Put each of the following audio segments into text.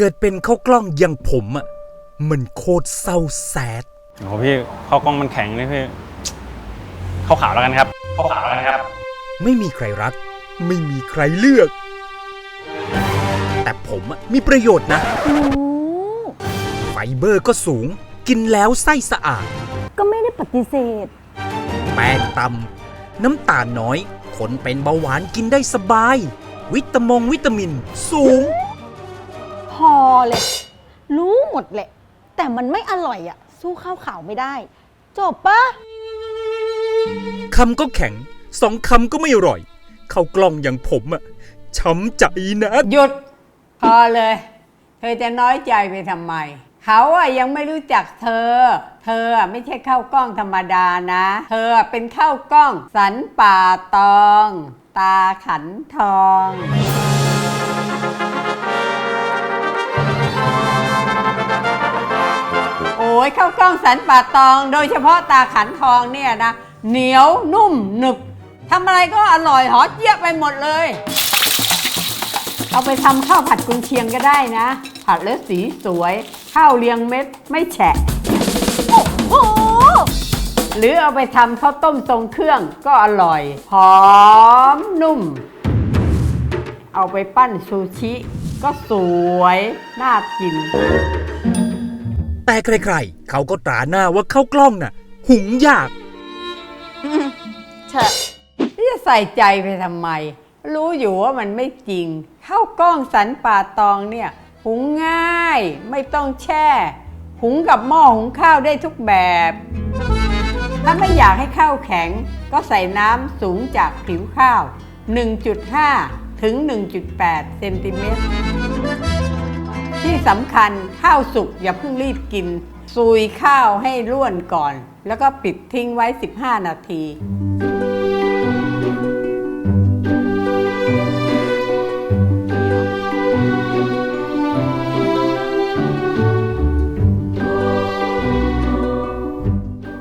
เกิดเป็นข้าวกล้องอย่างผมอะมันโคตรเศร้าแสดโอ้โหพี่ข้าวกล้องมันแข็งเลยพี่ข้าวขาวแล้วกันครับข้าวขาวแล้วกันครับ ไม่มีใครรัก ไม่มีใครเลือก แต่ผมอะมีประโยชน์นะรู้ไฟเบอร์ก็สูง กินแล้วไส้สะอาด ก็ไม่ได้ปฏิเสธ แป้งต่ำน้ำตาลน้อย คนเป็นเบาหวานกินได้สบาย วิตามงวิตามิน สูงพอ เลย รู้หมดแหละ แต่มันไม่อร่อยอะสู้ข้าวขาวไม่ได้ จบปะคำก็แข็งสองคำก็ไม่อร่อย เข้ากล้องอย่างผมอะช้ำใจนะหยุดพอเลย เธอจะน้อยใจไปทำไม เขาอะยังไม่รู้จักเธอ เธออะไม่ใช่ข้าวกล้องธรรมดานะ เธออะเป็นข้าวกล้อง สันป่าตอง ตาขันทอง ยข้าวกล้องสันป่าตอง โดยเฉพาะตาขันทองเนี่ยนะ เหนียวนุ่มหนึบทำอะไรก็อร่อยหอเจี๊ยบไปหมดเลย เอาไปทำข้าวผัดกุนเชียงก็ได้นะ ผัดแล้วสีสวย ข้าวเรียงเม็ดไม่แฉะ โอ้โหหรือเอาไปทำข้าวต้มทรงเครื่องก็อร่อย หอมนุ่ม เอาไปปั้นซูชิ ก็สวย น่ากิน แต่ใครๆ เขาก็ตราหน้าว่าข้าวกล้องน่ะ หุงยากเฉะที่จะใส่ใจไปทำไม รู้อยู่ว่ามันไม่จริงข้าวกล้องสันป่าตองเนี่ย หุงง่ายไม่ต้องแช่ หุงกับหม้อหุงข้าวได้ทุกแบบ ถ้าไม่อยากให้ข้าวแข็ง ก็ใส่น้ำสูงจากผิวข้าว 1.5 ถึง 1.8 เซนติเมตร ที่สำคัญข้าวสุกอย่าเพิ่งรีบกิน ซุยข้าวให้ร่วนก่อน แล้วก็ปิดทิ้งไว้ 15 นาที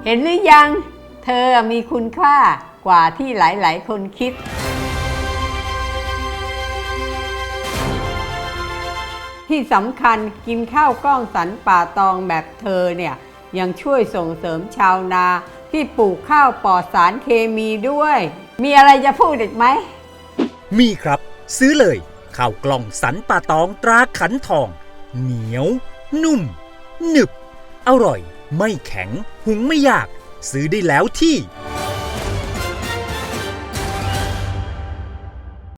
เห็นหรือยัง เธอมีคุณค่ากว่าที่หลาย ๆ คนคิด ที่สำคัญกินข้าวกล้องสันป่าตองแบบเธอเนี่ยยังช่วยส่งเสริมชาวนาที่ปลูกข้าวปลอดสารเคมีด้วย มีอะไรจะพูดอีกไหม มีครับ ซื้อเลยข้าวกล่องสันป่าตองตราขันทอง เหนียว นุ่ม หนึบ อร่อย ไม่แข็ง หุงไม่ยาก ซื้อได้แล้วที่